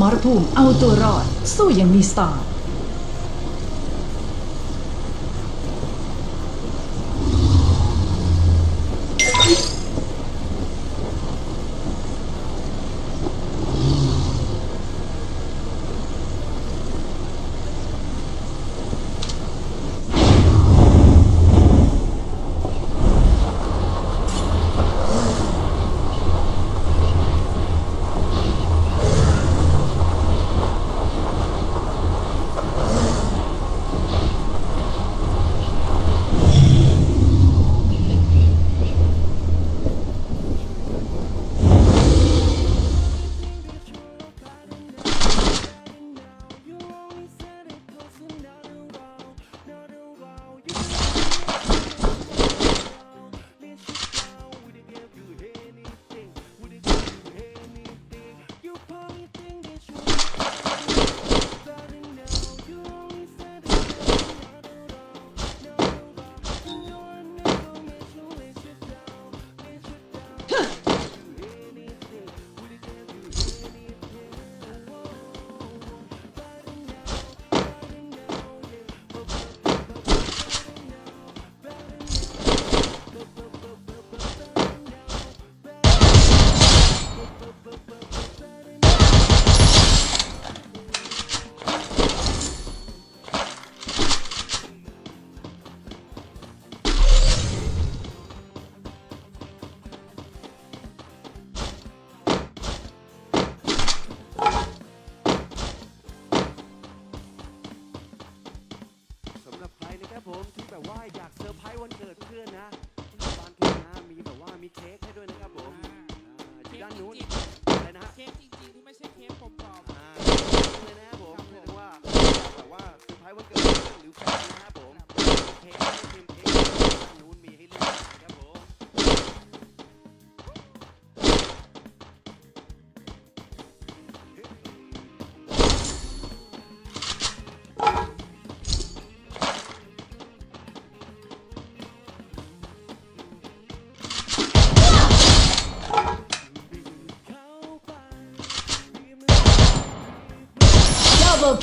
มรภูมิเอาตัวรอด สู้อย่างมีสไตล์ แบบว่าอยากเซอร์ไพรส์วันเกิดเพื่อนนะบางทีนะมีแบบว่ามีเค้กให้ด้วยนะครับผมอ่าอยู่ด้านนู้นอะไรนะฮะ เค้กจริงๆที่ไม่ใช่เค้กปลอมอ่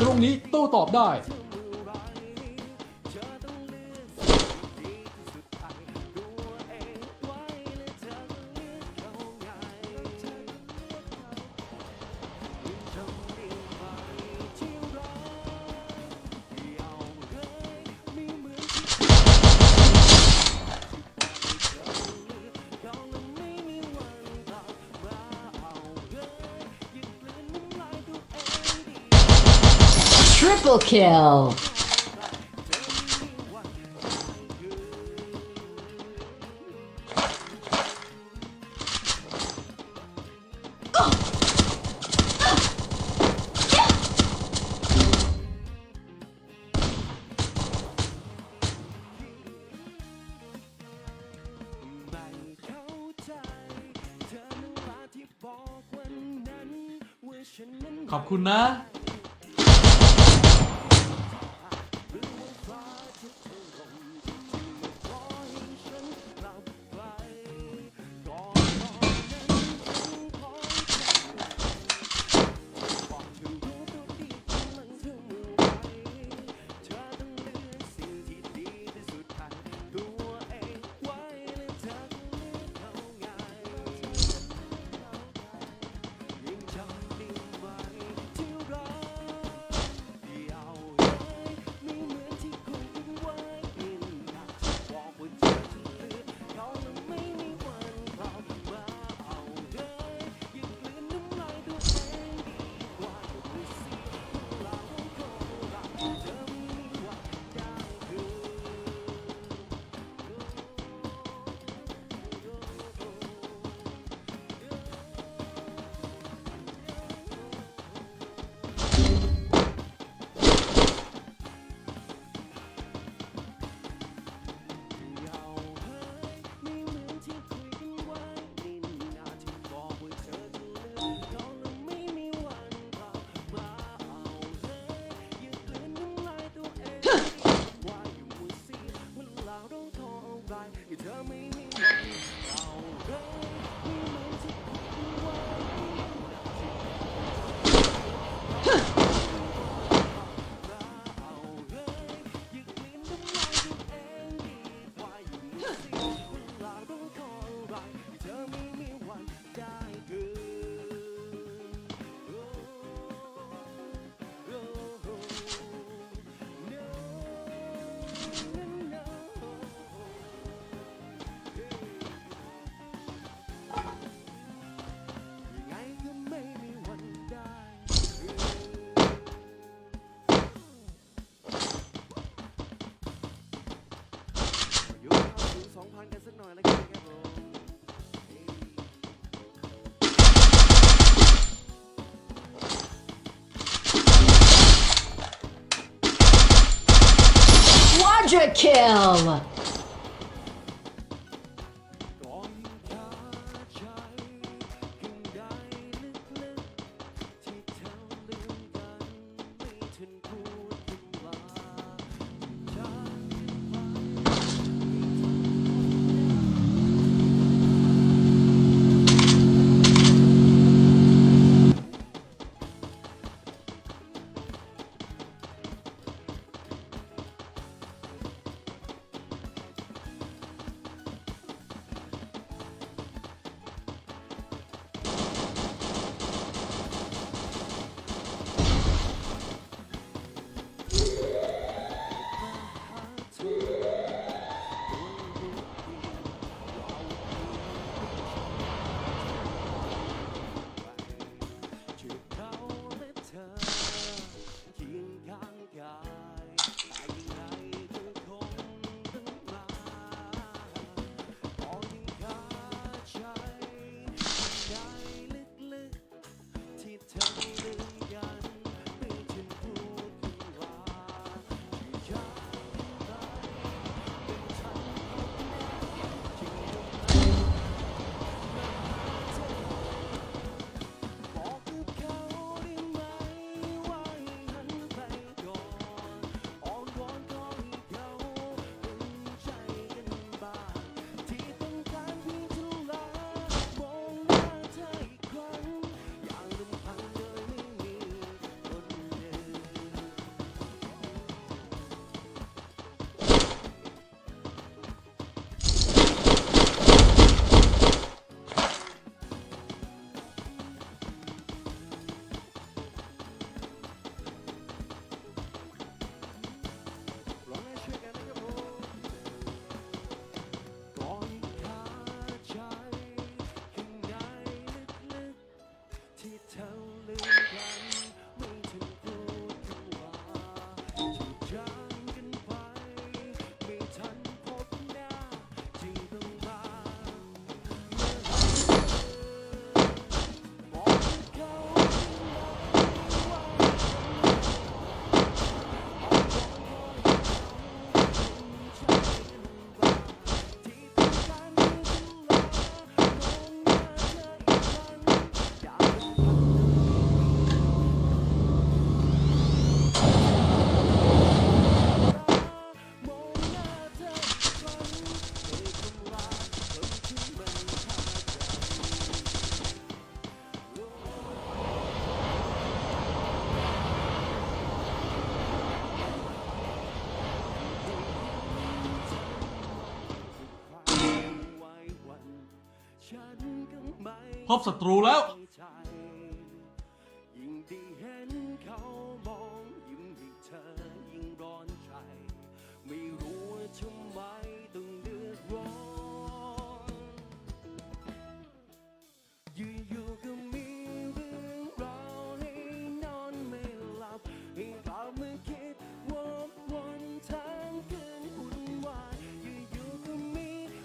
ตรงนี้โต้ตอบได้ Triple kill ขอบคุณนะ gummy Quadra kill! พบศัตรูแล้ว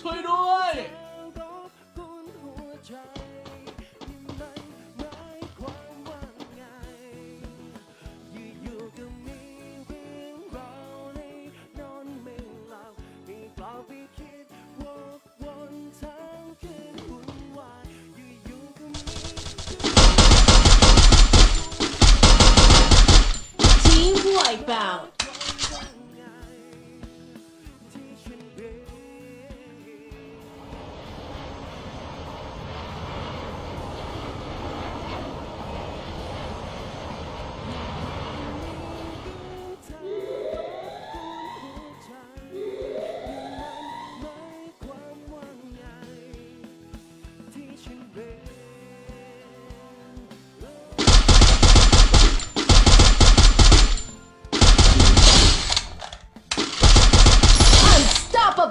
ช่วยด้ว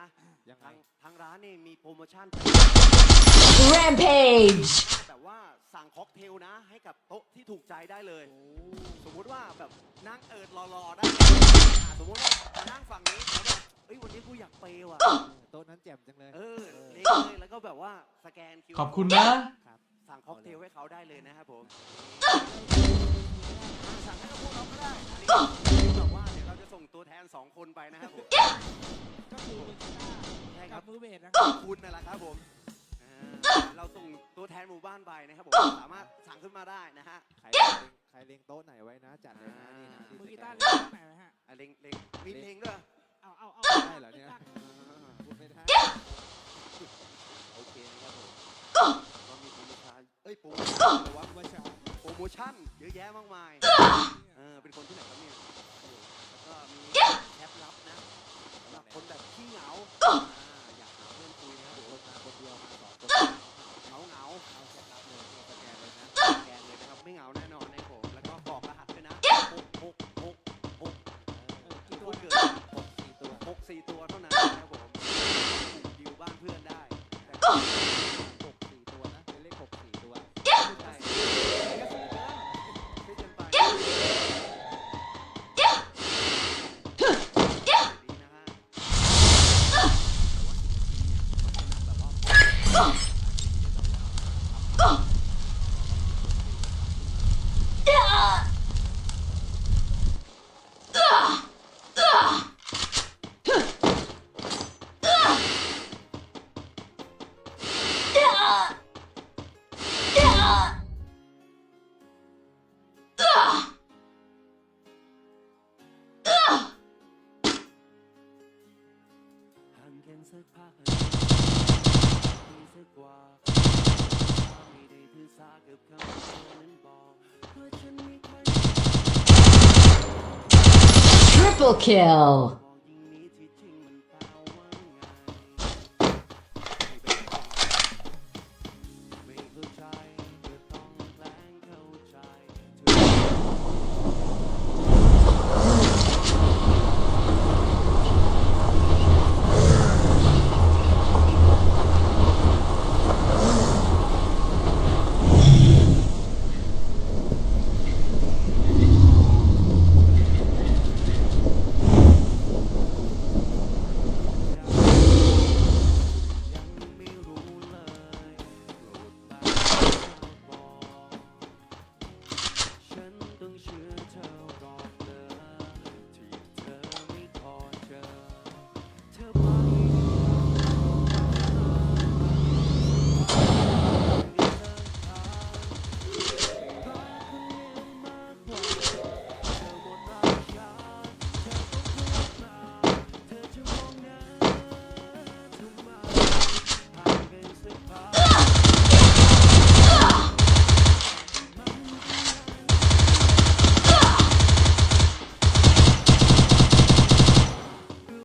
นะยังไง ทางทางร้านนี่มีโปรโมชั่น Rampage! แบบว่าสั่งค็อกเทลนะ ให้กับโต๊ะที่ถูกใจได้เลย สมมุติว่าแบบนั่งเอิดรอๆได้อ่าสมมุติว่านั่งฝั่งนี้แล้วแบบเอ้ยวันนี้กูอยากเปย์ว่ะ โต๊ะนั้นแจ่มจังเลย เออเล็งเลยแล้วก็แบบว่าสแกนคิวขอบคุณนะ สั่งค็อกเทลให้เขาได้เลยนะครับผมสั่งให้กับพวกเราก็ได้อันนี้แบบว่า เดี๋ยวเราจะส่งตัวแทนสองคนไปนะครับผมก็คือมือกีตาร์ใช่คกัรับบมือเบสนะครับคุณนั่นแหละครับผมอ่าเราส่งตัวแทนหมู่บ้านไปนะครับผมสามารถสั่งขึ้นมาได้นะฮะ ใครเล็งใครเล็งโต๊ะไหนไว้นะ จัดเลยนะนี่นะที่มือกีสแตาร์เล่นที่ไหนไหมฮะอะเล็งเล็งมีเล็งด้วยเอาเอาเอาได้เหรอเนี่ยพูดไม่ได้โอเคนะครับผมก็มีโปรโมชั่นเอ้ยโปรโมชั่นหรือว่าว่าชาโปรโมชั่นเยอะแยะมากมายเออเป็นคนที่ไหนครับเนี่ย แห่างกันสักพักมีสักกว่าไม่ได้ถือสากับคำที่เธอนั้นบอกเพราะฉันไม่ค่อย Triple kill! ม